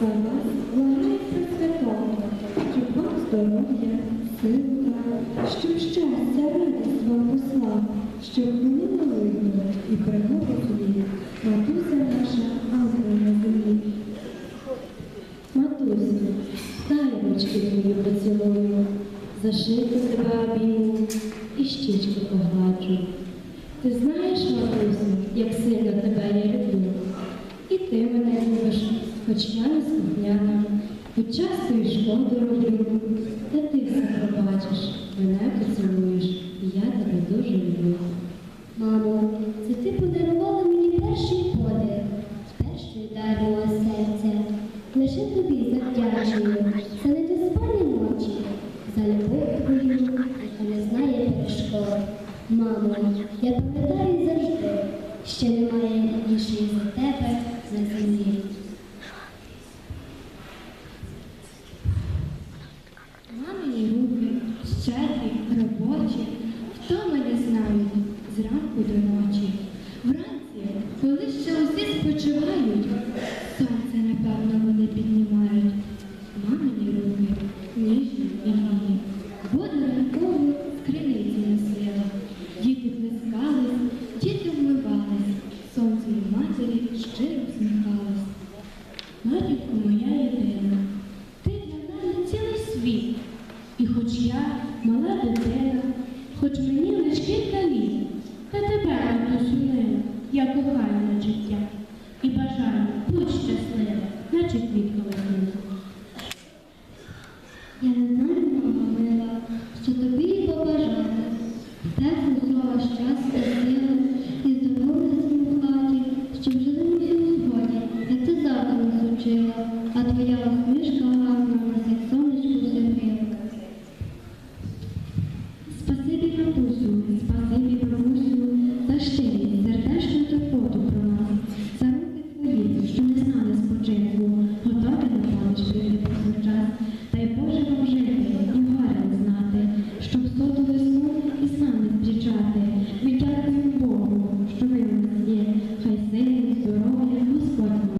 за нас благається Святого, щоб вам здоров'я, сила, щоб щастя, радість вам посла, щоб були молитви і пригоди тобі, матуся наша, ангела на землі. Матусю, стайночки твої поцілую, зашити шийку тебе обійму і щічки погладжу. Ти знаєш, матуся, як сильно тебе я люблю, і ти мене любиш, хоч я хоч часто і шкоду роблю. Та ти все пробачиш, мене поцілуєш, і я тебе дуже люблю. Мамо, це ти подарувала мені перший подих, перший дар мого серця. Лише тобі завдячую за недоспані ночі, за любов твою, яка не знає перешкод. Мамо, я пам'ятаю завжди, що немає ріднішої за тебе на землі. Мамині руки, щедрі, робочі, втоми не знають зранку до ночі. Вранці, коли ще усі спочивають, сонце, напевно, вони піднімають. Мамині руки, ніжні і вільні, воду ранкову з криниці носила. Діти плескались, діти вмивались, сонце і матері щиро всміхались. Матінко моя єдина, ти для мене цілий світ. І хоч я мала дитина, хоч мені лиш кілька літ, та тебе, матусю, мила, я кохаю на життя. І бажаю, будь щаслива, наче квітка весни. Я не знаю, мама мила, що тобі і побажати. Так слова щастя, сили і здоров'я в хаті, жили ми всі у згоді, як ти завжди нас учила, а твоя returning war.